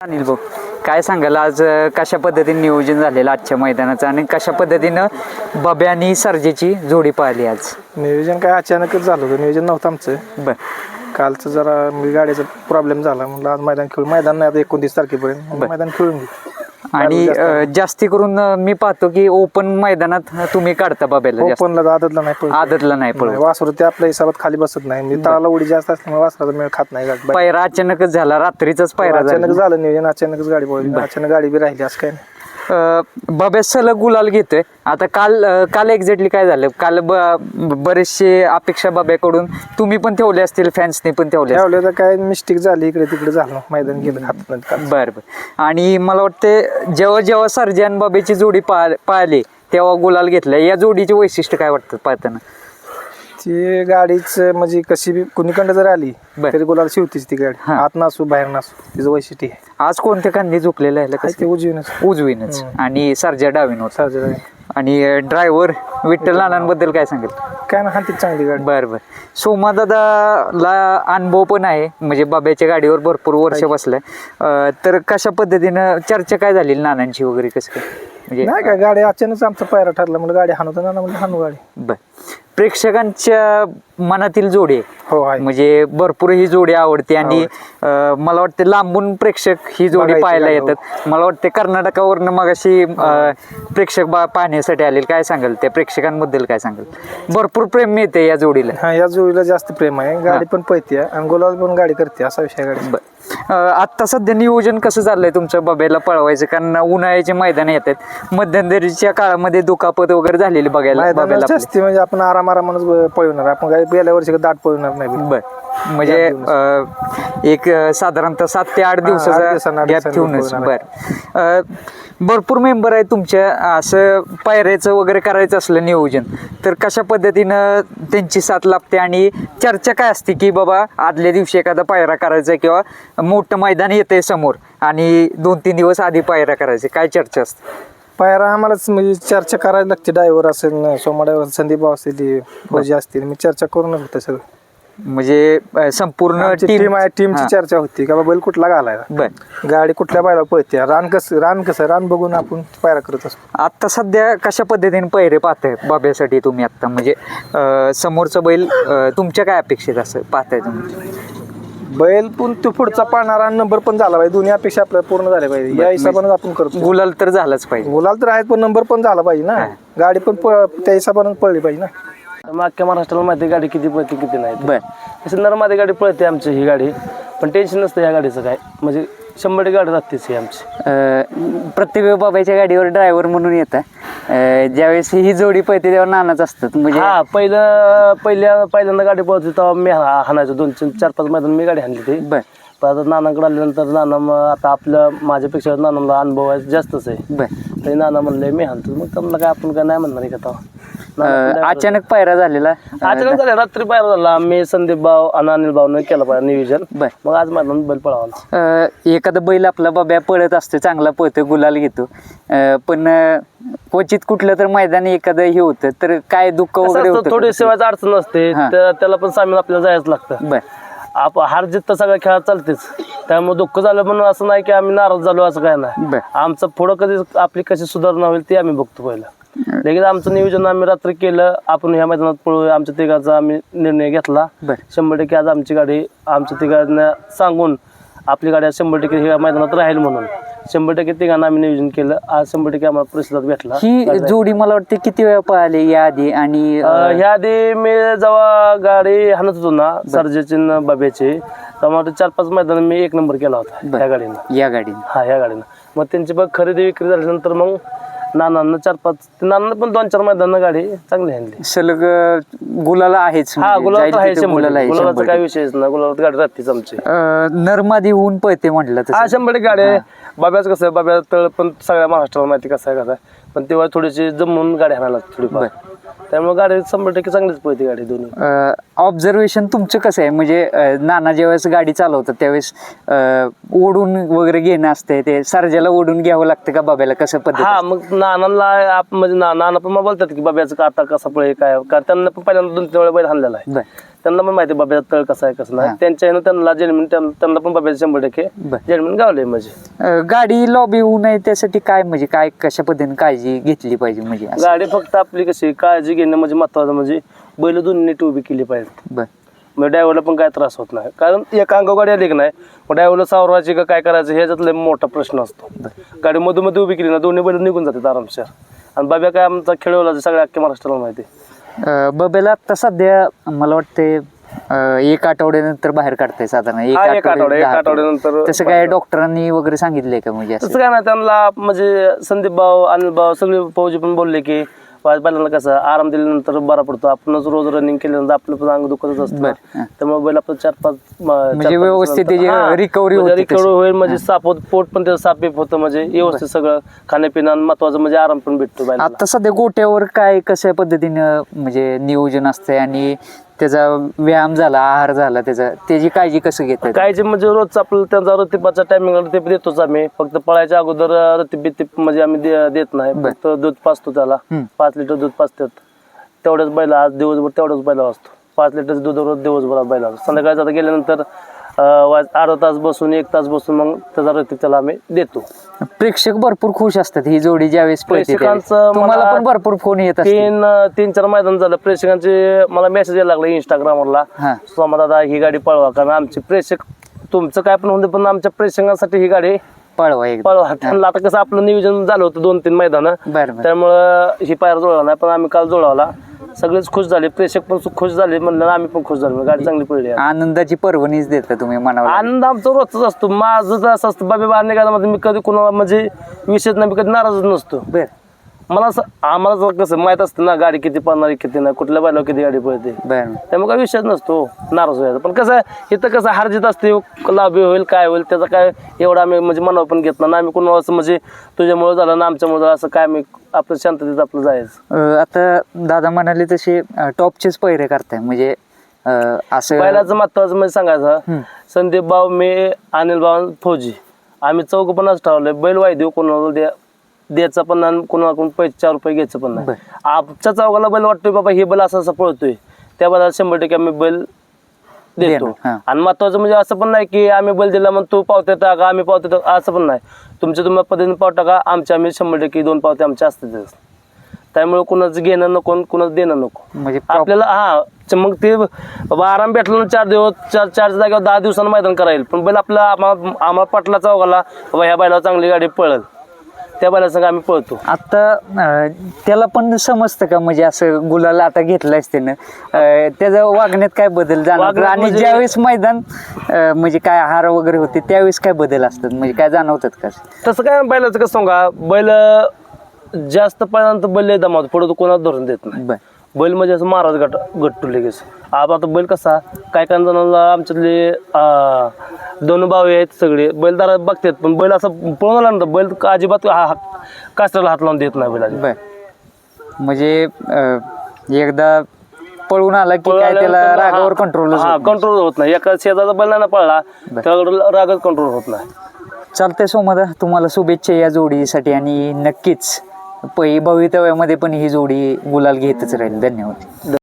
अनिल भाऊ काय सांगाल? आज अं, कशा पद्धतीने नियोजन झालेलं आजच्या मैदानाचं आणि कशा पद्धतीनं बब्या आणि सर्जेची जोडी पाहिली आज? नियोजन काय अचानकच झालं होतं. नियोजन नव्हतं आमचं. बर. कालचं जरा म्हणजे गाडीचा प्रॉब्लेम झाला. म्हणलं आज मैदान खेळू. मैदान नाही आता एकोणतीस तारखेपर्यंत. मैदान खेळून घेऊ. आणि अं, जास्ती करून अं, मी पाहतो की ओपन मैदानात तुम्ही काढता जास्त. ओपनला आदतला नाही पळत. आदतला नाही नाही, पळू वासरू ते आपल्या हिसाबात खाली बसत नाही. म्हणजे तळाला उडी जास्त असल्यामुळे वासराचा मेळ खात नाही गाडी पायरा अचानकच झाला रात्रीचाच पायरा अचानक झाला. नियोजन अचानकच गाडी पळली. अचानक गाडी बी राहिली असं काय नाही. बब्या सलग गुलाल घेतोय. आता काल काल एक्झॅक्टली काय झालं? काल ब- बरेचसे अपेक्षा बब्याकडून तुम्ही पण ठेवले असतील फॅन्सने पण ठेवले. त्यावेळेला तर काय मिस्टेक झाली इकडे तिकडे झालं. मैदान गेलं. बर बर. आणि मला वाटते जेव्हा जेव्हा सर्जन बाबेची जोडी पाह- पाहिली तेव्हा गुलाल घेतलं. या जोडीचे वैशिष्ट्य काय वाटतं पाहताना? ती गाडीच म्हणजे कशी बी कुणीकडे जर आली बर. तरी गुलाल शिवतीच ती गाडी. हा. आत नसू बाहेर नसू तिचं वैशिष्ट्य आहे आज कोणत्या खांदी झुकलेलं आहे काय ते उजवीनच. उजवीनच. आणि सर्जा डावीन होता सर्जरी आणि ड्रायव्हर विठ्ठल नानांबद्दल काय सांगेल? काय ना हाती चांगली गाडी. बर बर. सोमा दादाला अनुभव पण आहे. म्हणजे बाब्याच्या गाडीवर भरपूर वर्ष बसलाय. अं, तर कशा पद्धतीनं चर्चा काय झाली नानांची वगैरे कसं काय? म्हणजे नाही काय गाडी अचानक आमचा पायरा ठरला. म्हणजे गाडी हाणवतो ना म्हणजे हाणू गाडी. बर. प्रेक्षकांच्या मनातील जोडी आहे. हो आहे. म्हणजे भरपूर ही जोडी आवडते आणि अं, मला वाटते लांबून प्रेक्षक ही जोडी बघायची पाहायला हो. येतात. मला वाटते कर्नाटकावरनं मग अशी प्रेक्षक बा पाहण्यासाठी आलेले. काय सांगाल? त्या प्रेक्षकांबद्दल काय सांगाल? भरपूर प्रेम मिळते या जोडीला. हा या जोडीला जास्त प्रेम आहे. गाडी पण पळते. आणि गुलाल पण गाडी करते. असा विषय आहे गाडी आत्ता सध्या नियोजन कसं चाललंय तुमच्या बब्याला पळवायचं? कारण उन्हाळ्याचे मैदान येतात मध्यंतरीच्या काळामध्ये दुखापत वगैरे झालेली बघायला आपल्या. जास्ती म्हणजे आपण आराम आरामानच पळवणार. आपण काय गेल्या वर्षी दाट पळवणार नाही बर. म्हणजे अं, एक अं, साधारणतः सात ते आठ आठ दिवसाचा दिवसांना, आठ गॅप दिवसांनी ठेवूनच. होणार बर. अं, भरपूर मेंबर आहे तुमच्या. असं पायऱ्याचं वगैरे करायचं असलं नियोजन तर कशा पद्धतीनं त्यांची साथ लाभते आणि चर्चा काय असते की बाबा आदल्या दिवशी एखादा पायरा करायचा किंवा मोठं मैदान येतंय समोर आणि दोन तीन दिवस आधी पायरा करायचे काय चर्चा असते? पायरा आम्हालाच म्हणजे चर्चा करायला लागते. ड्रायव्हर असेल ना, सोमा ड्रायव्हर संदीप भाऊ असतील फौजी असतील मी चर्चा करूनच होतं सगळं. म्हणजे अं, संपूर्ण टीम आहे टीमची हा. चर्चा होती का बाबा बैल कुठला घालायला? बर. गाडी कुठल्या बैला पळते? रान कसं रान कसं रान बघून आपण पायरा करत असतो. आता सध्या कशा पद्धतीने पहिरे पाहताय बाब्यासाठी तुम्ही आता? म्हणजे अं, समोरचं बैल अं, तुमच्या काय अपेक्षित असं पाहताय तुम्ही? बैल पण तो पुढचा पाळणारा नंबर पण झाला पाहिजे. दोन्ही अपेक्षा आपल्याला पूर्ण झाल्या पाहिजे. या हिशोबाने आपण करतो. गुलाल तर झालाच पाहिजे. बोलाल तर आहेत पण नंबर पण झाला पाहिजे ना. गाडी पण प- त्या हिशोबाने पळली पाहिजे ना. मागच्या महाराष्ट्राला माहिती आहे गाडी किती पळते किती नाही. बर. तसं नरमादी गाडी पळते आमची ही गाडी. पण टेन्शन नसतं या गाडीचं काय. म्हणजे शंभर टक्के गाडी राहतेच ही आमची. अं, प्रत्येक बाबाच्या गाडीवर ड्रायव्हर म्हणून येतात अं, ज्यावेळेस ही जोडी पळते तेव्हा नानाच असतात म्हणजे हा पहिलं पहिल्या पहिल्यांदा गाडी पळत होती तेव्हा मी हा- हाणायचो. दोन तीन चार पाच मैदान मी गाडी हाणली ती बर. पण आता नानाकडे आल्यानंतर नाना मग आता आपल्या माझ्यापेक्षा नानाला अनुभव आहे जास्तच आहे. बर. तरी नाना म्हणले मी हाणतो. मग त्यांना काय आपण काय नाही म्हणणार आहे का तेव्हा? अं, अचानक पायरा झालेला. अचानक झालं रात्री बाहेर झाला. मी संदीप भाऊ आणि अनिल भाऊनं केलं पाहिजे नियोजन. बर. मग आज मैदान बैल पळावा अं, एखादा बैल आपला बाब्या पळत असतो चांगला पळतो गुलाल घेतो. अं, पण अं, क्वचित कुठलं तर मैदान एखादं हे होतं तर काय दुःख वगैरे होतं थोडी? सेवाची अडचण असते हा. त्या- त्याला पण सामील आपल्याला जायचं लागतं. बर. आप हार जित तर सगळ्या खेळात चालतेच. त्यामुळे दुःख झालं म्हणून असं नाही की आम्ही नाराज झालो असं काय नाही. बर. आमचं पुढं कधी आपली कशी सुधारणा होईल ते आम्ही बघतो पहिलं. लगेच आमचं नियोजन आम्ही रात्री केलं आपण ह्या मैदानात पळू आमच्या तिघाचा आम्ही निर्णय घेतला. शंभर टक्के आज आमची गाडी आमच्या तिघांना सांगून आपली गाडी शंभर टक्के ह्या मैदानात राहील म्हणून. शंभर टक्के तिघांना आम्ही नियोजन केलं आज शंभर टक्के आम्हाला प्रतिसाद भेटला. ही जोडी मला वाटते किती वेळा पळाली या आधी आणि ह्या आधी मी जेव्हा गाडी हाणत होतो ना सर्जेची बाब्याची तेव्हा चार पाच मैदान मी एक नंबर केला होता. त्या गाडीनं. या गाडीने. हा ह्या गाडीनं. मग त्यांची बघ खरेदी विक्री झाल्यानंतर मग नानांना चार पाच नानांना पण दोन चार मैदान गाडी चांगली आणली. सलग अं, गुलाला आहेच हा म्हणजे गुलाब जाईल आहे तिथं शंभर. गुलाल आहे गुलाबाचा शंभर. काय विषयच ना गुलाबात गाडी राहतेच आमची. टक्के. अं, नरमादी होऊन पळते म्हटलं हा तसं. शंभर गाडी आहे बाब्याच कसं आहे? बाब्या तळ पण सगळ्या महाराष्ट्राला माहिती कसं आहे कसं आहे? पण तेव्हा थोडीशी जमून गाडी हाणायला लागते थोडीफार. त्यामुळे गाडी शंभर टक्के चांगलीच पळते गाडी दोन्ही. ऑब्झर्वेशन तुमचं कसं आहे? म्हणजे अं, नाना ज्यावेळेस गाडी चालवतात त्यावेळेस अं, ओढून वगैरे घेणं असते ते सर्जाला ओढून घ्यावं लागतं का बाब्याला? कसं पद्धत हा मग नानाला आप- म्हणजे ना- नाना पण मला बोलतात की बाब्याचं का आता कसा पळे काय? कारण त्यांना पण पहिल्यांदा दोन तीन वेळा बैल हाणलेला आहे. बर. त्यांना पण माहिती आहे बाब्याचा तळ कसा आहे कसं हा. नाही त्यांच्या ह्यानं त्यांना जेलमीन त्यांना पण बाब्याचं शंभर टक्के बर. जेलमीन गावले म्हणजे. अं, गाडी लॉबी होऊ नये त्यासाठी काय म्हणजे काय कशा पद्धतीने काळजी घेतली पाहिजे म्हणजे असं? गाडी फक्त आपली कशी काळजी घेणं म्हणजे महत्वाचं म्हणजे बैल दोन्ही नीट उभी केली पाहिजे. बर. मग ड्रायव्हरला पण काय त्रास होत नाही. कारण एक अंगावर गाडी आली की नाही मग ड्रायव्हरला सावरायची का काय करायचं ह्याच्यात लय मोठा प्रश्न असतो. गाडी मधून मध्ये उभी केली ना दोन्ही बैल निघून जातात आरामशीर. आणि बाब्या काय आमचा खेळवला सगळ्या अख्ख्या महाराष्ट्राला माहिती. अं, बब्याला आता सध्या मला वाटते अं, एक आठवड्यानंतर बाहेर काढताय साधारण. एक हा, एक आठवडा, एक दहा आठवड्यानंतर तसं काय डॉक्टरांनी वगैरे सांगितलंय का म्हणजे असं? तसं काय नाही त्यांना म्हणजे संदीप भाऊ अनिल भाऊ सगळे फौजी पण बोलले की बैलांना कसं आराम दिल्यानंतर बरा पडतो. आपणच रोज रनिंग केल्यानंतर आपलं पण अंग दुखतच असतं बरं, हा. त्यामुळे बैल आपलं चार पाच म्हणजे व्यवस्थित त्याची recovery होते तशी. रिकव्हरी होईल म्हणजे साप होत पोट पण त्याचं साप बीप होतं म्हणजे व्यवस्थित सगळं खाण्यापिणं आणि महत्वाचं म्हणजे आराम पण भेटतो बैलाला आता सध्या गोट्यावर काय कशा पद्धतीनं म्हणजे नियोजन असतंय आणि त्याचा व्यायाम झाला आहार झाला त्याचा त्याची काळजी कसं घेतात? काय जे म्हणजे रोज आपलं त्यांचा रतिपाचा टायमिंग रतीप देतोच आम्ही. फक्त पळायच्या अगोदर रतीप बितीप म्हणजे आम्ही दे- देत नाही. बर. फक्त दूध पाचतो त्याला. हम्म. पाच लिटर दूध पाचतात तेवढ्याच बैला आज दिवसभर तेवढाच बैला असतो. पाच लिटर दूध रोज दिवसभरात बैला असतो संध्याकाळी आता गेल्यानंतर अर्धा तास बसून एक तास बसून मग त्याचा रतीप त्याला आम्ही देतो. प्रेक्षक भरपूर खुश असतात ही जोडी ज्यावेळेस पळते त्यावेळेस. प्रेक्षकांचं तुम्हाला मला पण भरपूर फोन येत असतील. तीन तीन चार मैदान झालं. प्रेक्षकांचे मला मेसेज यायला लागला इंस्टाग्रामवरला हा. सोमा दादा ही गाडी पळवा. कारण आमचे प्रेक्षक तुमचं काय पण होतं पण आमच्या प्रेक्षकांसाठी ही गाडी पळवा एकदा. पळवा. त्यांना आता कसं आपलं नियोजन झालं होतं दोन तीन मैदान. बरं बरं. त्यामुळं ही पायर जुळवला नाही पण आम्ही काल जुळवला सगळेच खुश झाले प्रेक्षक पण खुश झाले म्हणलं आम्ही पण खुश झालो गाडी चांगली पडली. आनंदाची पर्वणीच देता तुम्ही मनावर. आनंद आमचा रोजचाच असतो माझं तर असं असतं बाबा बाहेर निघाला मी कधी कुणाला म्हणजे विषयच नाही मी कधी नाराजच नसतो. बर. मला असं आम्हाला जर कसं माहीत असतं ना गाडी किती पळणार किती नाही कुठल्या बैलावर किती गाडी पळते. बर. त्यामुळे काही विषयच नसतो नाराज व्हायचा पण कसं आहे, इथं कसं हारजीत असते लाभ होईल काय होईल त्याचा काय एवढा आम्ही म्हणजे मनावर पण घेत नाही. आम्ही कोणाला असं म्हणजे तुझ्यामुळे झालं ना आमच्यामुळे झालं असं काय आम्ही आपलं शांततेत आपलं जायचं. अं, आता दादा म्हणाले तसे अं, टॉपचेच पैरे करताय. म्हणजे अं, असं पहिल्याचं महत्वाचं म्हणजे सांगायचं हम्म. संदीप भाऊ मी अनिल भाऊ फौजी. आम्ही चौघ पण असं ठरवलंय बैल वाय देऊ कोणाला द्या द्यायचं पण नाही कोणाला कोण पैसे चार रुपये घ्यायचं पण नाही. आमच्या चौघाला बैल वाटतोय बाबा हे बैल असं असं पळतोय. त्या बैलाला शंभर टक्के आम्ही बैल देतो. आणि महत्वाचं म्हणजे असं पण नाही की आम्ही बैल दिला मग तू पावते टाका आम्ही पावते टाका असं पण नाही. तुमच्या तुम्हाला पद्धतीने पाव टाका आमच्या आम्ही शंभर टक्के दोन पावते आमच्या असतातच त्यामुळे कुणाचं घेणं नको कुणाचं देणं नको. म्हणजे आपल्याला हा मग ते बाबा आराम भेटला ना चार दिवस चार चार जागेवर दहा दिवसानं मैदान करायला. पण बैल आपला आम्हाला आम्हाला पाटला चौघाला बाबा ह्या बैलावर चांगली गाडी पळल. त्या बैला संग आम्ही पळतो. आता अं, त्याला पण समजतं का? म्हणजे असं गुलाला आता घेतलायच त्यानं. अं, त्याच्या वागण्यात काय बदल जाणवतो? वागण्यात आणि म्हणजे- ज्यावेळेस मैदान अं, म्हणजे काय आहार वगैरे होते त्यावेळेस काय बदल असतात? म्हणजे काय जाणवतात का? तसं काय बैलाचं कसं सांगा बैल जास्त पळल्यानंतर बैल दमावतो पुढे तो कोणाला धरून देत नाही. बर. बैल म्हणजे असं महाराज गट गट्टू लगेच. आप आता बैल कसा काय काय जणांना आमच्यातले दोन भाऊ आहेत सगळे. बैलदार बघतात पण बैल असं पळून आल्यानंतर बैल अजिबात हा हा- कास्टाला हात लावून देत नाही बैलाला बर. म्हणजे अं, एकदा पळून आला की काय त्याला रागावर कंट्रोल कंट्रोल होत नाही. एका शेजाचा बैल नाही ना पळला त्याला रागच कंट्रोल होत नाही. चालतंय सोमदा तुम्हाला शुभेच्छा या जोडीसाठी आणि नक्कीच पै भवितव्यामध्ये पण ही जोडी गुलाल घेतच राहील. धन्यवाद.